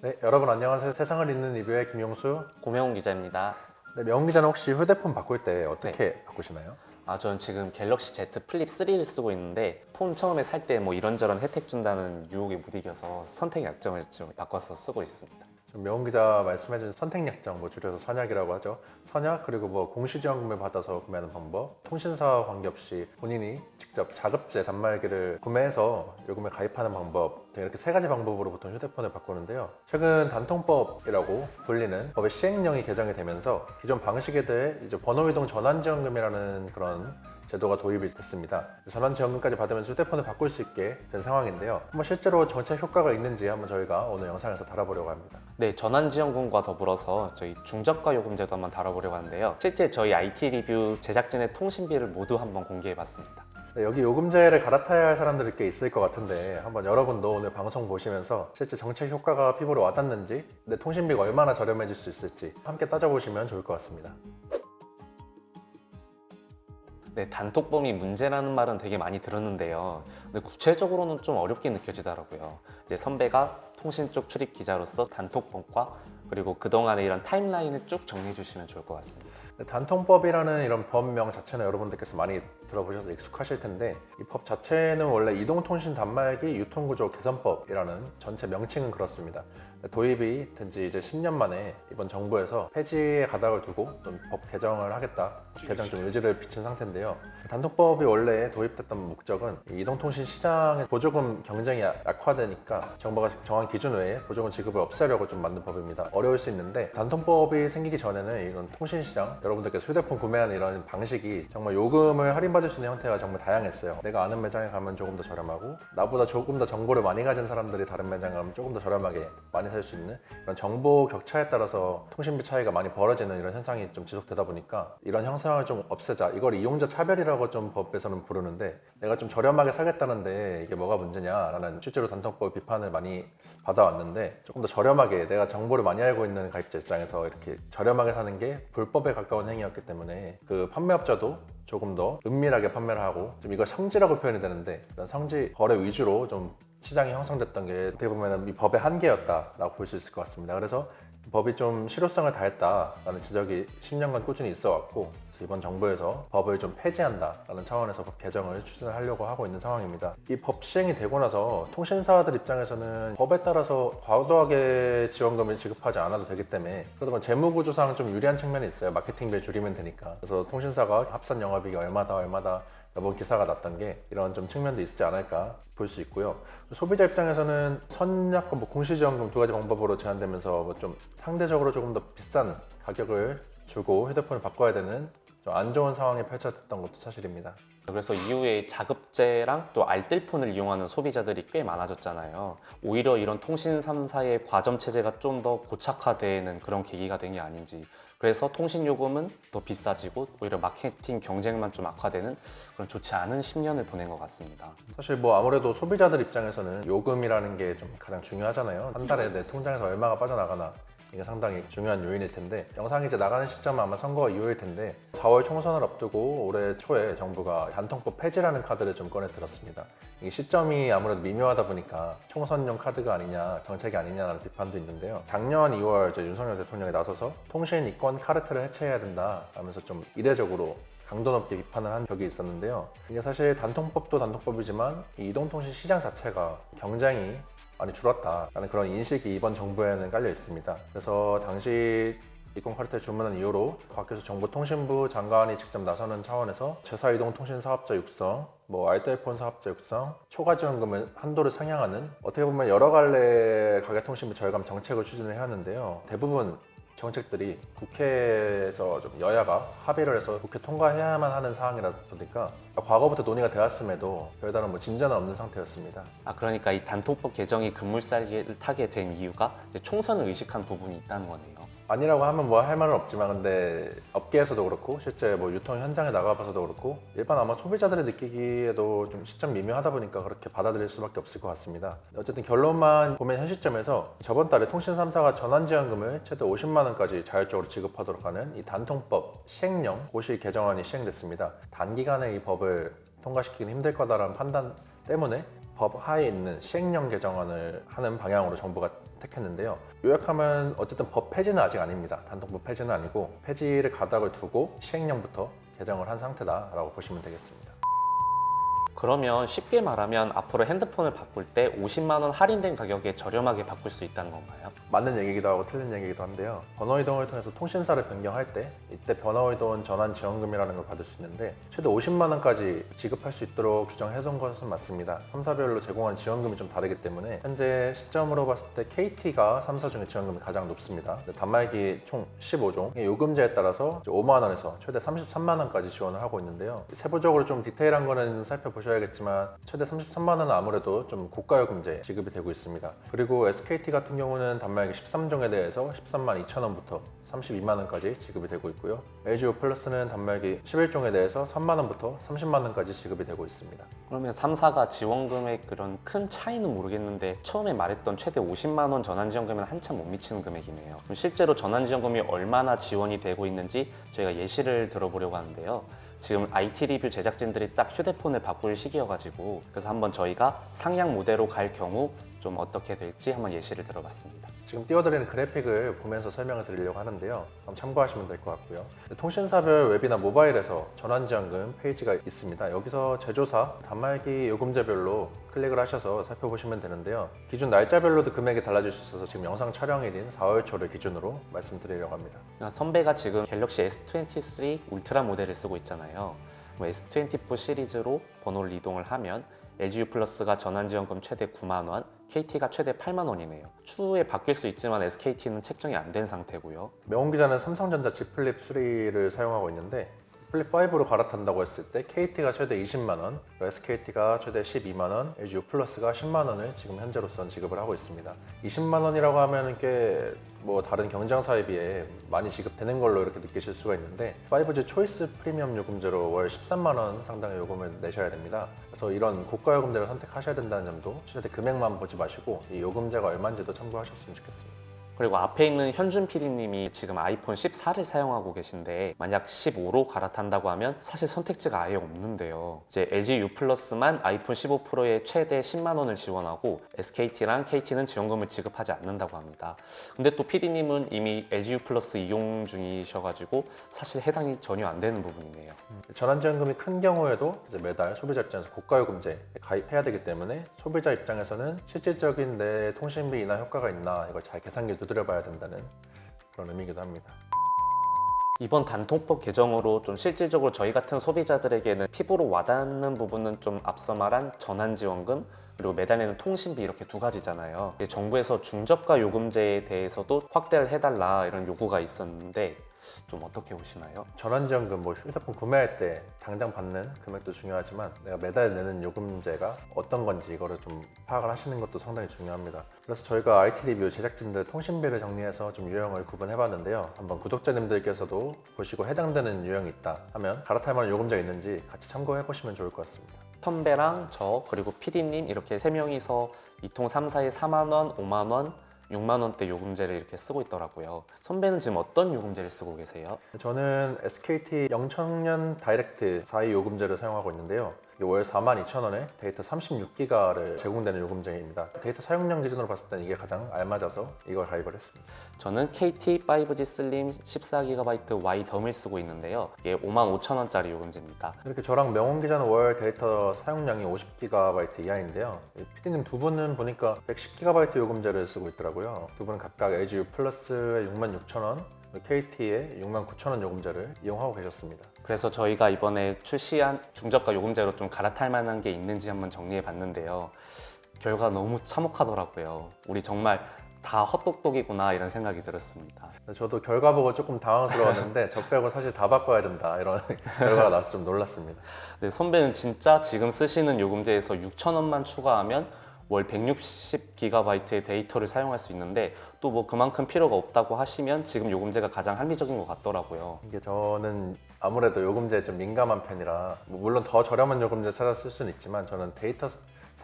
네, 여러분 안녕하세요. 세상을 잇는 리뷰의 김용수. 고명훈 기자입니다. 네, 명훈 기자는 혹시 휴대폰 바꿀 때 어떻게 바꾸시나요? 아, 저는 지금 갤럭시 Z 플립 3를 쓰고 있는데 폰 처음에 살 때 뭐 이런저런 혜택 준다는 유혹에 못 이겨서 선택 약정을 좀 바꿔서 쓰고 있습니다. 좀 명훈 기자 말씀해준 선택약정, 뭐 줄여서 선약이라고 하죠. 선약 그리고 뭐 공시지원금을 받아서 구매하는 방법, 통신사와 관계없이 본인이 직접 자급제 단말기를 구매해서 요금에 가입하는 방법 등 이렇게 세 가지 방법으로 보통 휴대폰을 바꾸는데요. 최근 단통법이라고 불리는 법의 시행령이 개정이 되면서 기존 방식에 대해 이제 번호이동 전환지원금이라는 그런 제도가 도입이 됐습니다. 전환지원금까지 받으면서 휴대폰을 바꿀 수 있게 된 상황인데요. 한번 실제로 정책 효과가 있는지 한번 저희가 오늘 영상에서 다뤄보려고 합니다. 네, 전환지원금과 더불어서 저희 중저가 요금 제도 한번 다뤄보려고 하는데요. 실제 저희 IT 리뷰 제작진의 통신비를 모두 한번 공개해봤습니다. 네, 여기 요금제를 갈아타야 할 사람들이 꽤 있을 것 같은데 한번 여러분도 오늘 방송 보시면서 실제 정책 효과가 피부로 와닿는지 내 통신비가 얼마나 저렴해질 수 있을지 함께 따져보시면 좋을 것 같습니다. 네, 단톡범이 문제라는 말은 되게 많이 들었는데요. 근데 구체적으로는 좀 어렵게 느껴지더라고요. 이제 선배가 통신 쪽 출입 기자로서 단톡범과 그리고 그동안의 이런 타임라인을 쭉 정리해 주시면 좋을 것 같습니다. 네, 단통법이라는 이런 법명 자체는 여러분들께서 많이 들어보셔서 익숙하실 텐데 이 법 자체는 원래 이동통신 단말기 유통구조 개선법이라는 전체 명칭은 그렇습니다. 도입이 된 지 이제 10년 만에 이번 정부에서 폐지에 가닥을 두고 좀 법 개정을 하겠다 개정 좀 의지를 비친 상태인데요. 단통법이 원래 도입됐던 목적은 이 이동통신 시장의 보조금 경쟁이 약- 약화되니까 정부가 정한 기준 외에 보조금 지급을 없애려고 좀 만든 법입니다. 어려울 수 있는데 단통법이 생기기 전에는 이런 통신 시장 여러분들께서 휴대폰 구매하는 이런 방식이 정말 요금을 할인받을 수 있는 형태가 정말 다양했어요. 내가 아는 매장에 가면 조금 더 저렴하고 나보다 조금 더 정보를 많이 가진 사람들이 다른 매장 가면 조금 더 저렴하게 많이 살 수 있는 이런 정보 격차에 따라서 통신비 차이가 많이 벌어지는 이런 현상이 좀 지속되다 보니까 이런 현상을 좀 없애자. 이걸 이용자 차별이라고 좀 법에서는 부르는데 내가 좀 저렴하게 사겠다는데 이게 뭐가 문제냐라는 실제로 단통법 비판을 많이 받아왔는데 조금 더 저렴하게 내가 정보를 많이 알고 있는 가입자 입장에서 이렇게 저렴하게 사는 게 불법에 가까운 행위였기 때문에 그 판매업자도 조금 더 은밀하게 판매를 하고 좀 이걸 성지라고 표현이 되는데 성지 거래 위주로 좀 시장이 형성됐던 게 어떻게 보면 이 법의 한계였다라고 볼 수 있을 것 같습니다. 그래서 법이 좀 실효성을 다했다라는 지적이 10년간 꾸준히 있어 왔고 그래서 이번 정부에서 법을 좀 폐지한다라는 차원에서 법 개정을 추진을 하려고 하고 있는 상황입니다. 이 법 시행이 되고 나서 통신사들 입장에서는 법에 따라서 과도하게 지원금을 지급하지 않아도 되기 때문에 그러다 보면 재무구조상 좀 유리한 측면이 있어요. 마케팅비를 줄이면 되니까. 그래서 통신사가 합산 영업이익이 얼마다 얼마다 여번 기사가 났던 게 이런 좀 측면도 있지 않을까 볼 수 있고요. 소비자 입장에서는 선약과 뭐 공시지원금 두 가지 방법으로 제한되면서 뭐 좀 상대적으로 조금 더 비싼 가격을 주고 휴대폰을 바꿔야 되는 좀 안 좋은 상황이 펼쳐졌던 것도 사실입니다. 그래서 이후에 자급제랑 또 알뜰폰을 이용하는 소비자들이 꽤 많아졌잖아요. 오히려 이런 통신 3사의 과점 체제가 좀 더 고착화되는 그런 계기가 된 게 아닌지. 그래서 통신 요금은 더 비싸지고 오히려 마케팅 경쟁만 좀 악화되는 그런 좋지 않은 10년을 보낸 것 같습니다. 사실 뭐 아무래도 소비자들 입장에서는 요금이라는 게 좀 가장 중요하잖아요. 한 달에 내 통장에서 얼마가 빠져나가나 이게 상당히 중요한 요인일 텐데 영상이 이제 나가는 시점은 아마 선거가 이후일 텐데 4월 총선을 앞두고 올해 초에 정부가 단통법 폐지라는 카드를 좀 꺼내 들었습니다. 이 시점이 아무래도 미묘하다 보니까 총선용 카드가 아니냐 정책이 아니냐라는 비판도 있는데요. 작년 2월 이제 윤석열 대통령이 나서서 통신 이권 카르텔을 해체해야 된다 하면서 좀 이례적으로 강도 높게 비판을 한 적이 있었는데요. 이게 사실 단통법도 단통법이지만 이 이동통신 시장 자체가 경쟁이 많이 줄었다라는 그런 인식이 이번 정부에는 깔려 있습니다. 그래서 당시 이권 카르텔 주문한 이후로 밖에서 정보통신부 장관이 직접 나서는 차원에서 제사 이동 통신 사업자 육성, 뭐 알뜰폰 사업자 육성, 초과 지원금을 한도를 상향하는 어떻게 보면 여러 갈래 가계통신비 절감 정책을 추진을 해왔는데요. 대부분 정책들이 국회에서 좀 여야가 합의를 해서 국회 통과해야만 하는 사항이라 보니까 과거부터 논의가 되었음에도 별다른 뭐 진전은 없는 상태였습니다. 아 그러니까 이 단통법 개정이 급물살기를 타게 된 이유가 이제 총선을 의식한 부분이 있다는 거네요. 아니라고 하면 뭐 할 말은 없지만 근데 업계에서도 그렇고 실제 뭐 유통 현장에 나가봐서도 그렇고 일반 아마 소비자들이 느끼기에도 좀 시점 미묘하다 보니까 그렇게 받아들일 수밖에 없을 것 같습니다. 어쨌든 결론만 보면 현 시점에서 저번 달에 통신 3사가 전환지원금을 최대 50만 원까지 자율적으로 지급하도록 하는 이 단통법 시행령 고시 개정안이 시행됐습니다. 단기간에 이 법을 통과시키기는 힘들 거다라는 판단 때문에 법 하에 있는 시행령 개정안을 하는 방향으로 정부가 택했는데요. 요약하면 어쨌든 법 폐지는 아직 아닙니다. 단통법 폐지는 아니고 폐지를 가닥을 두고 시행령부터 개정을 한 상태다라고 보시면 되겠습니다. 그러면 쉽게 말하면 앞으로 핸드폰을 바꿀 때 50만 원 할인된 가격에 저렴하게 바꿀 수 있다는 건가요? 맞는 얘기기도 하고 틀린 얘기기도 한데요. 번호 이동을 통해서 통신사를 변경할 때 이때 번호 이동 전환 지원금이라는 걸 받을 수 있는데 최대 50만 원까지 지급할 수 있도록 규정해둔 것은 맞습니다. 3사별로 제공한 지원금이 좀 다르기 때문에 현재 시점으로 봤을 때 KT가 3사 중에 지원금이 가장 높습니다. 단말기 총 15종 요금제에 따라서 이제 5만 원에서 최대 33만 원까지 지원을 하고 있는데요. 세부적으로 좀 디테일한 거는 살펴보셔 야겠지만 최대 33만 원은 아무래도 좀 고가 요금제 지급이 되고 있습니다. 그리고 SKT 같은 경우는 단말기 13종에 대해서 13만 2천 원부터 32만 원까지 지급이 되고 있고요. LGU 플러스는 단말기 11종에 대해서 3만 원부터 30만 원까지 지급이 되고 있습니다. 그러면 3사가 지원금의 그런 큰 차이는 모르겠는데 처음에 말했던 최대 50만 원 전환 지원금은 한참 못 미치는 금액이네요. 그럼 실제로 전환 지원금이 얼마나 지원이 되고 있는지 저희가 예시를 들어보려고 하는데요. 지금 IT 리뷰 제작진들이 딱 휴대폰을 바꿀 시기여가지고 그래서 한번 저희가 상향 모델로 갈 경우 좀 어떻게 될지 한번 예시를 들어봤습니다. 지금 띄워드리는 그래픽을 보면서 설명을 드리려고 하는데요. 한번 참고하시면 될 것 같고요. 통신사별 웹이나 모바일에서 전환지원금 페이지가 있습니다. 여기서 제조사 단말기 요금제별로 클릭을 하셔서 살펴보시면 되는데요. 기준 날짜별로도 금액이 달라질 수 있어서 지금 영상 촬영일인 4월 초를 기준으로 말씀드리려고 합니다. 그러니까 선배가 지금 갤럭시 S23 울트라 모델을 쓰고 있잖아요. 그럼 S24 시리즈로 번호를 이동을 하면 LGU 플러스가 전환지원금 최대 9만 원, KT가 최대 8만 원이네요. 추후에 바뀔 수 있지만 SKT는 책정이 안 된 상태고요. 명훈 기자는 삼성전자 Z 플립 3를 사용하고 있는데 플립 5로 갈아탄다고 했을 때 KT가 최대 20만 원, SKT가 최대 12만 원, LG U 플러스가 10만 원을 지금 현재로서는 지급을 하고 있습니다. 20만 원이라고 하면 꽤 뭐 다른 경쟁사에 비해 많이 지급되는 걸로 이렇게 느끼실 수가 있는데 5G 초이스 프리미엄 요금제로 월 13만 원 상당의 요금을 내셔야 됩니다. 그래서 이런 고가 요금제를 선택하셔야 된다는 점도 실제 금액만 보지 마시고 이 요금제가 얼마인지도 참고하셨으면 좋겠습니다. 그리고 앞에 있는 현준 PD님이 지금 아이폰 14를 사용하고 계신데 만약 15로 갈아탄다고 하면 사실 선택지가 아예 없는데요. 이제 LG U 플러스만 아이폰 15 프로에 최대 10만 원을 지원하고 SKT랑 KT는 지원금을 지급하지 않는다고 합니다. 근데 또 PD님은 이미 LG U 플러스 이용 중이셔가지고 사실 해당이 전혀 안 되는 부분이네요. 전환지원금이 큰 경우에도 매달 소비자 입장에서 고가요금제에 가입해야 되기 때문에 소비자 입장에서는 실질적인 내 통신비 인하 효과가 있나 이걸 잘 계산기 두드려봐야 된다는 그런 의미이기도 합니다. 이번 단통법 개정으로 좀 실질적으로 저희 같은 소비자들에게는 피부로 와닿는 부분은 좀 앞서 말한 전환지원금 그리고 매달 내는 통신비 이렇게 두 가지잖아요. 정부에서 중저가 요금제에 대해서도 확대를 해달라 이런 요구가 있었는데 좀 어떻게 보시나요? 전환지원금 뭐 휴대폰 구매할 때 당장 받는 금액도 중요하지만 내가 매달 내는 요금제가 어떤 건지 이거를 좀 파악을 하시는 것도 상당히 중요합니다. 그래서 저희가 IT 리뷰 제작진들 통신비를 정리해서 좀 유형을 구분해봤는데요. 한번 구독자님들께서도 보시고 해당되는 유형이 있다 하면 갈아탈 만한 요금제가 있는지 같이 참고해 보시면 좋을 것 같습니다. 선배랑 저 그리고 PD님 이렇게 세 명이서 이 통 3사에 4만 원, 5만 원, 6만 원대 요금제를 이렇게 쓰고 있더라고요. 선배는 지금 어떤 요금제를 쓰고 계세요? 저는 SKT 영천년 다이렉트 4위 요금제를 사용하고 있는데요. 월 42,000원에 데이터 36기가를 제공되는 요금제입니다. 데이터 사용량 기준으로 봤을 때는 이게 가장 알맞아서 이걸 가입을 했습니다. 저는 KT 5G 슬림 14GB Y 덤을 쓰고 있는데요. 이게 5만 5천 원짜리 요금제입니다. 이렇게 저랑 명훈 기자는 월 데이터 사용량이 50GB 이하인데요. PD님 두 분은 보니까 110GB 요금제를 쓰고 있더라고요. 두 분은 각각 LGU 플러스의 66,000원, KT의 69,000원 요금제를 이용하고 계셨습니다. 그래서 저희가 이번에 출시한 중저가 요금제로 좀 갈아탈 만한 게 있는지 한번 정리해 봤는데요. 결과 너무 참혹하더라고요. 우리 정말 다 헛똑똑이구나 이런 생각이 들었습니다. 저도 결과 보고 조금 당황스러웠는데 저 빼고 사실 다 바꿔야 된다 이런 결과가 나서 좀 놀랐습니다. 네, 선배는 진짜 지금 쓰시는 요금제에서 6천 원만 추가하면 월 160GB의 데이터를 사용할 수 있는데 또 뭐 그만큼 필요가 없다고 하시면 지금 요금제가 가장 합리적인 것 같더라고요. 이게 저는 아무래도 요금제에 좀 민감한 편이라 뭐 물론 더 저렴한 요금제 찾아 쓸 수는 있지만 저는 데이터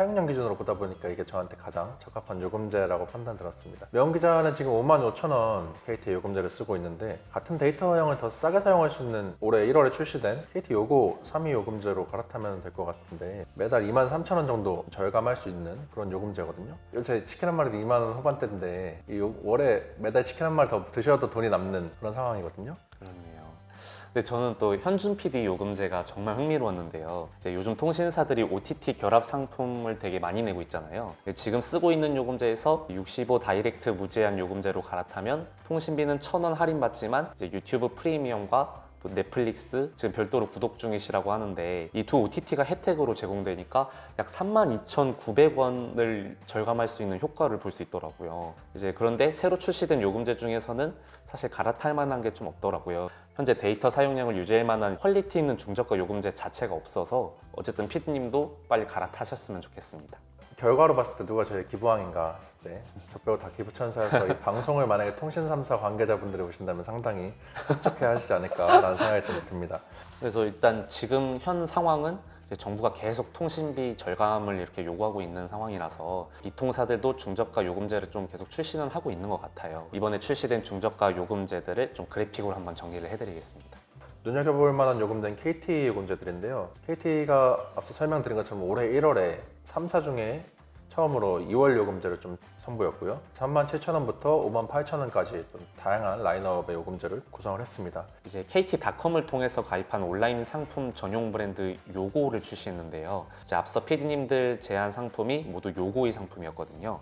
사용량 기준으로 보다 보니까 이게 저한테 가장 적합한 요금제라고 판단 들었습니다. 명 기자는 지금 55,000원 KT 요금제를 쓰고 있는데 같은 데이터형을 더 싸게 사용할 수 있는 올해 1월에 출시된 KT 요고 3위 요금제로 갈아타면 될 것 같은데 매달 23,000원 정도 절감할 수 있는 그런 요금제거든요. 요새 치킨 한 마리도 2만 원 후반대인데 이 요- 월에 매달 치킨 한 마리 더 드셔도 돈이 남는 그런 상황이거든요. 그렇네요. 근데 저는 또 현준 PD 요금제가 정말 흥미로웠는데요. 이제 요즘 통신사들이 OTT 결합 상품을 되게 많이 내고 있잖아요. 지금 쓰고 있는 요금제에서 65 다이렉트 무제한 요금제로 갈아타면 통신비는 1,000원 할인받지만 이제 유튜브 프리미엄과 또 넷플릭스 지금 별도로 구독 중이시라고 하는데 이 두 OTT가 혜택으로 제공되니까 약 32,900원을 절감할 수 있는 효과를 볼 수 있더라고요. 이제 그런데 새로 출시된 요금제 중에서는 사실 갈아탈 만한 게 좀 없더라고요. 현재 데이터 사용량을 유지할 만한 퀄리티 있는 중저가 요금제 자체가 없어서 어쨌든 피디님도 빨리 갈아타셨으면 좋겠습니다. 결과로 봤을 때 누가 제일 기부왕인가 했을 때 저 빼고 다 기부천사여서 이 방송을 만약에 통신 3사 관계자분들이 보신다면 상당히 흡족해 하시지 않을까라는 생각이 좀 듭니다. 그래서 일단 지금 현 상황은 정부가 계속 통신비 절감을 이렇게 요구하고 있는 상황이라서 이 통사들도 중저가 요금제를 좀 계속 출시는 하고 있는 것 같아요. 이번에 출시된 중저가 요금제들을 좀 그래픽으로 한번 정리를 해드리겠습니다. 눈여겨볼 만한 요금제는 KT 요금제들인데요. KT가 앞서 설명드린 것처럼 올해 1월에 3사 중에 처음으로 2월 요금제를 좀 선보였고요. 37,000원부터 58,000원까지 좀 다양한 라인업의 요금제를 구성을 했습니다. 이제 KT닷컴을 통해서 가입한 온라인 상품 전용 브랜드 요고를 출시했는데요. 이제 앞서 PD님들 제안 상품이 모두 요고의 상품이었거든요.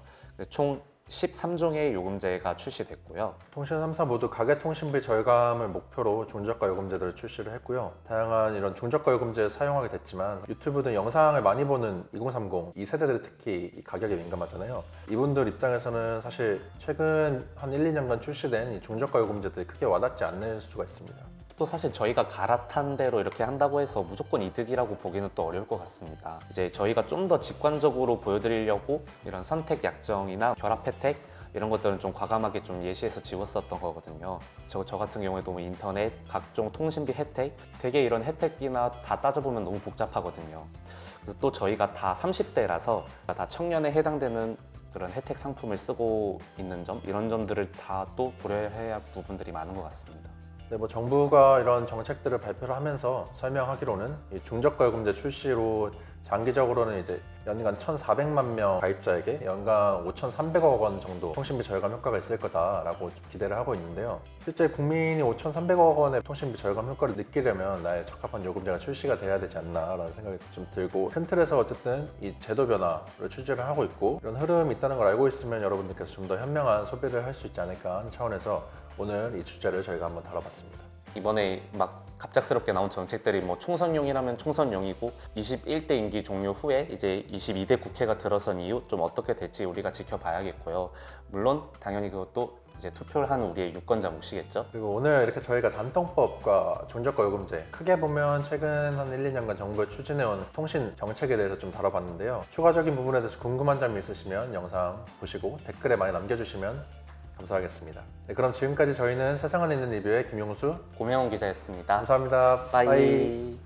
총 13종의 요금제가 출시됐고요. 통신 3사 모두 가계 통신비 절감을 목표로 중저가 요금제들을 출시를 했고요. 다양한 이런 중저가 요금제 사용하게 됐지만 유튜브 등 영상을 많이 보는 2030 이 세대들이 특히 이 가격에 민감하잖아요. 이분들 입장에서는 사실 최근 한 1, 2년간 출시된 이 중저가 요금제들이 크게 와닿지 않을 수가 있습니다. 또 사실 저희가 갈아탄 대로 이렇게 한다고 해서 무조건 이득이라고 보기는 또 어려울 것 같습니다. 이제 저희가 좀 더 직관적으로 보여드리려고 이런 선택 약정이나 결합 혜택 이런 것들은 좀 과감하게 좀 예시해서 지웠었던 거거든요. 저, 저 같은 경우에도 뭐 인터넷, 각종 통신비 혜택, 되게 이런 혜택이나 다 따져보면 너무 복잡하거든요. 그래서 또 저희가 다 30대라서 다 청년에 해당되는 그런 혜택 상품을 쓰고 있는 점, 이런 점들을 다 또 고려해야 할 부분들이 많은 것 같습니다. 네, 뭐 정부가 이런 정책들을 발표를 하면서 설명하기로는 이 중저가 요금제 출시로 장기적으로는 이제 연간 1,400만 명 가입자에게 연간 5,300억 원 정도 통신비 절감 효과가 있을 거다라고 기대를 하고 있는데요. 실제 국민이 5,300억 원의 통신비 절감 효과를 느끼려면 나의 적합한 요금제가 출시가 돼야 되지 않나라는 생각이 좀 들고 큰 틀에서 어쨌든 이 제도 변화를 추진을 하고 있고 이런 흐름이 있다는 걸 알고 있으면 여러분들께서 좀 더 현명한 소비를 할 수 있지 않을까 하는 차원에서 오늘 이 주제를 저희가 한번 다뤄봤습니다. 이번에 막 갑작스럽게 나온 정책들이 뭐 총선용이라면 총선용이고 21대 임기 종료 후에 이제 22대 국회가 들어선 이후 좀 어떻게 될지 우리가 지켜봐야겠고요. 물론 당연히 그것도 이제 투표를 한 우리의 유권자 몫이겠죠. 그리고 오늘 이렇게 저희가 단통법과 중저가 요금제 크게 보면 최근 한 1, 2년간 정부가 추진해온 통신 정책에 대해서 좀 다뤄봤는데요. 추가적인 부분에 대해서 궁금한 점이 있으시면 영상 보시고 댓글에 많이 남겨주시면 감사하겠습니다. 네, 그럼 지금까지 저희는 세상을 읽는 리뷰의 김용수 고명훈 기자였습니다. 감사합니다. 빠이.